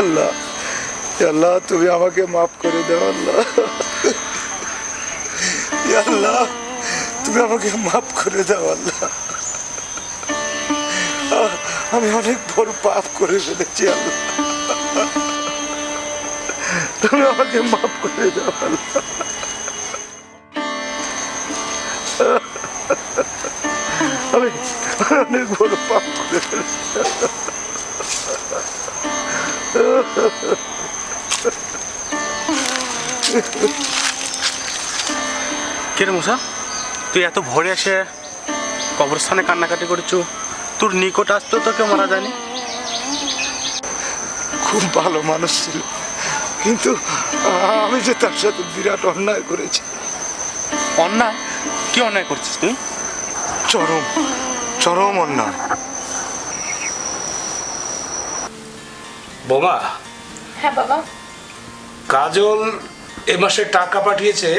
আল্লাহ আল্লাহ, তুমি আমাকে মাফ করে দাও আল্লাহ। আল্লাহ, তুমি আমাকে মাফ করে দাও আল্লাহ। আমি অনেক বড় পাপ করে ফেলেছি আল্লাহ। তুমি আমাকে মাফ করে দাও আল্লাহ। আমি অনেক বড় পাপ করে ফেলেছি। কিরে মুসা তুই এত ভোরে এসে কবরস্থানে কান্নাকাটি করেছু? তোর নিকট আসতো তোকে মারা যায়নি। খুব ভালো মানুষ ছিল কিন্তু আমি যে তার সাথে বিরাট অন্যায় করেছি। অন্যায়? কি অন্যায় করছিস তুই? চরম চরম অন্যায়। বোমা হ্যাঁ বাবা। কাজল এ মাসে টাকা পাঠিয়েছে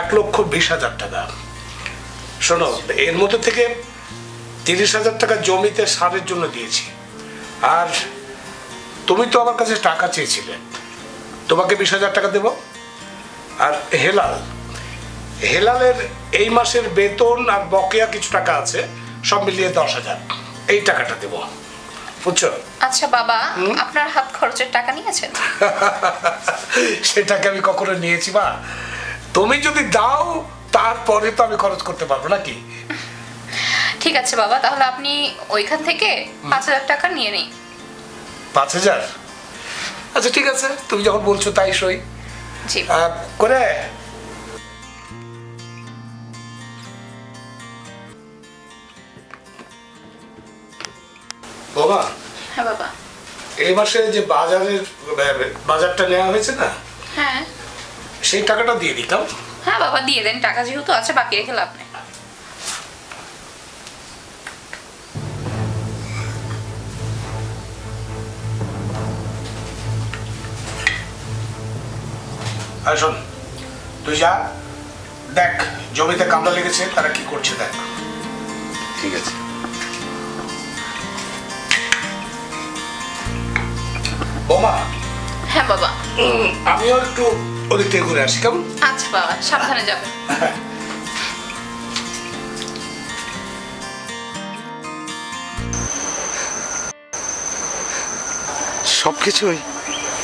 এক লক্ষ বিশ হাজার টাকা। শোনো এর মধ্যে থেকে তিরিশ হাজার টাকা জমিতে সারের জন্য দিয়েছি। আর তুমি তো আমার কাছে টাকা চেয়েছিলে। তোমাকে বিশ হাজার টাকা দেব। আর হেলাল হেলালের এই মাসের বেতন আর বকেয়া কিছু টাকা আছে সব মিলিয়ে দশ হাজার। এই টাকাটা দেব। বুঝছ? আচ্ছা বাবা আপনার হাত খরচের টাকা নিয়েছেন? সেটাকে আমি কখনো নিয়েছি মা। তুমি যদি দাও তারপরে তো আমি খরচ করতে পারব নাকি? ঠিক আছে বাবা তাহলে আপনি ওইখান থেকে পাঁচ হাজার টাকা নিয়ে নিন। পাঁচ হাজার? আচ্ছা ঠিক আছে তুমি যখন বলছো তাই সই। জি। করে। বাবা হ্যাঁ বাবা। এই মাসে যে বাজারের বাজারটা নেওয়া হয়েছে না? হ্যাঁ। সেই টাকাটা দিয়ে দিতাম। হ্যাঁ বাবা দিয়ে দেন টাকা যেহেতু আছে বাকি রেখে লাভ নেই। আর শোন তুই যা দেখ জমিতে কামড়া লেগেছে তারা কি করছে দেখ। ঠিক আছে। বোমা হ্যাঁ বাবা। আমিও একটু ওদিক থেকে ঘুরে আসি কেমন? আচ্ছা বাবা সাবধানে যাবেন সব কিছুই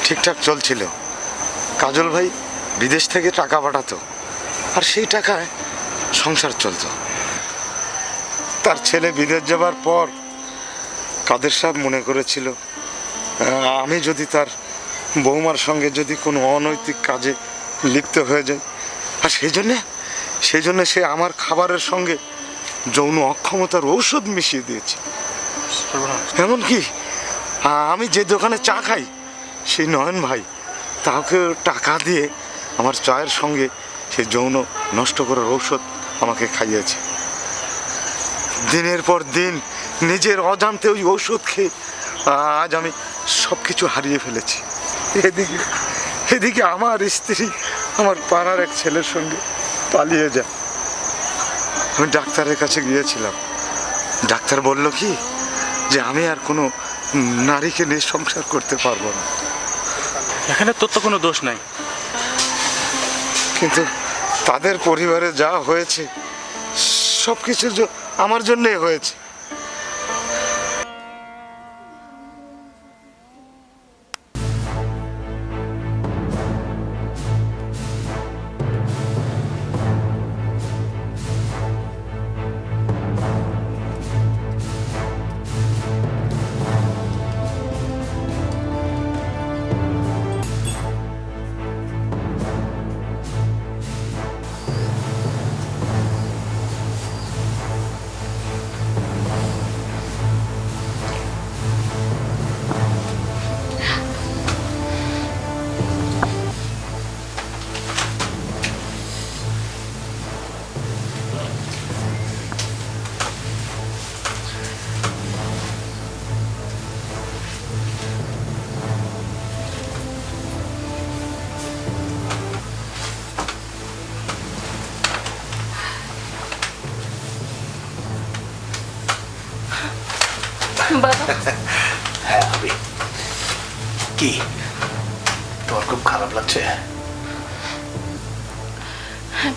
ঠিকঠাক চলছিল। কাজল ভাই বিদেশ থেকে টাকা পাঠাতো আর সেই টাকায় সংসার চলতো। তার ছেলে বিদেশ যাবার পর কাদের সাহেব মনে করেছিল? আমি যদি তার বৌমার সঙ্গে যদি কোনো অনৈতিক কাজে লিপ্ত হয়ে যায়, আর সেই জন্যে সেই জন্যে সে আমার খাবারের সঙ্গে যৌন অক্ষমতার ঔষধ মিশিয়ে দিয়েছে। এমনকি আমি যে দোকানে চা খাই, সেই নয়ন ভাই, তাকে টাকা দিয়ে আমার চায়ের সঙ্গে সে যৌন নষ্ট করার ঔষধ আমাকে খাইয়েছে। দিনের পর দিন নিজের অজান্তে ওই ঔষধ খেয়ে আজ আমি সব কিছু হারিয়ে ফেলেছি। এদিকে এদিকে আমার স্ত্রী আমার পাড়ার এক ছেলের সঙ্গে পালিয়ে যায়। আমি ডাক্তারের কাছে গিয়েছিলাম। ডাক্তার বলল কি যে আমি আর কোনো নারীকে নিয়ে সংসার করতে পারব না। এখানে তোর তো কোনো দোষ নাই। কিন্তু তাদের পরিবারে যা হয়েছে সব কিছু আমার জন্যই হয়েছে। কি? তোমার খুব খারাপ লাগছে। হ্যাঁ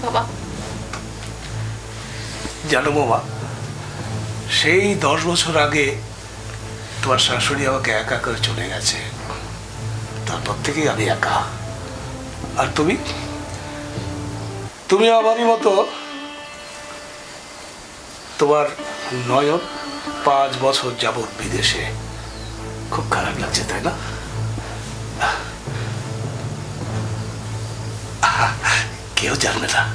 বাবা। জানো বাবা সেই দশ বছর আগে তোমার শাশুড়ি আমাকে একা করে চলে গেছে। তারপর থেকেই আমি একা। আর তুমি? তুমি আমারই মতো তোমার নয়ন পাঁচ বছর যাবৎ বিদেশে। খুব খারাপ লাগছে তাই না? কেউ জানবে না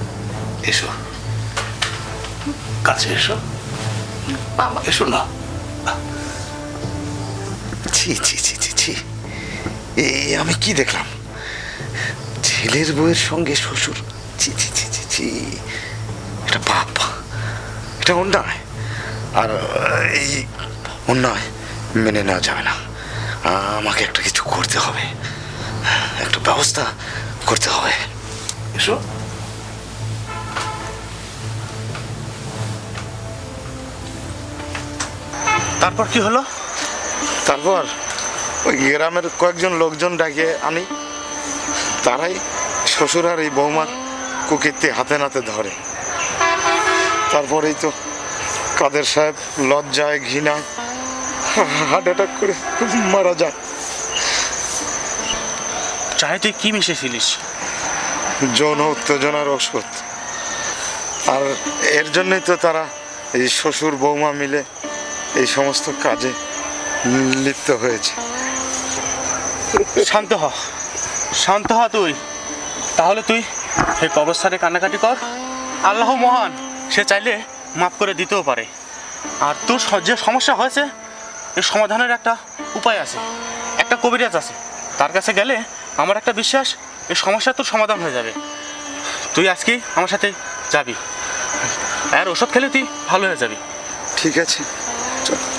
এসো। কাছে এসো। বাবা। এসো না। ছি ছি ছি ছি ছি। এ আমি কি দেখলাম? ছেলের বউয়ের সঙ্গে শ্বশুর। ছি ছি ছি ছি ছি। এটা পাপ এটা অন্যায়। আর এই অন্যায় মেনে নেওয়া যাবে না। আমাকে একটা কিছু করতে হবে। একটা ব্যবস্থা করতে হবে। এসো। তারপর কি হলো? তারপর ওই গ্রামের কয়েকজন লোকজন ডাকে আনি তারাই শ্বশুর আর এই বৌমার কুকিরটি হাতে নাতে ধরে। তারপরেই তো কাদের সাহেব লজ্জায় ঘৃণায় হার্ট অ্যাটাক করে মারা যায়। চায়ে তুই কি মিশেছিলিস? যৌন উত্তেজনার ওষুধ। আর এর জন্যই তো তারা এই শ্বশুর বৌমা মিলে এই সমস্ত কাজে লিপ্ত হয়েছে। শান্ত হ। শান্ত হ তুই। তাহলে তুই এই কবরস্থানে কান্নাকাটি কর। আল্লাহ মহান সে চাইলে মাফ করে দিতেও পারে। আর তোর যে সমস্যা হয়েছে এর সমাধানের একটা উপায় আছে। একটা কবিরাজ আছে। তার কাছে গেলে আমার একটা বিশ্বাস এই সমস্যা তোর সমাধান হয়ে যাবে। তুই আজকেই আমার সাথে যাবি। আর ওষুধ খেলে তুই ভালো হয়ে যাবি। ঠিক আছে। চল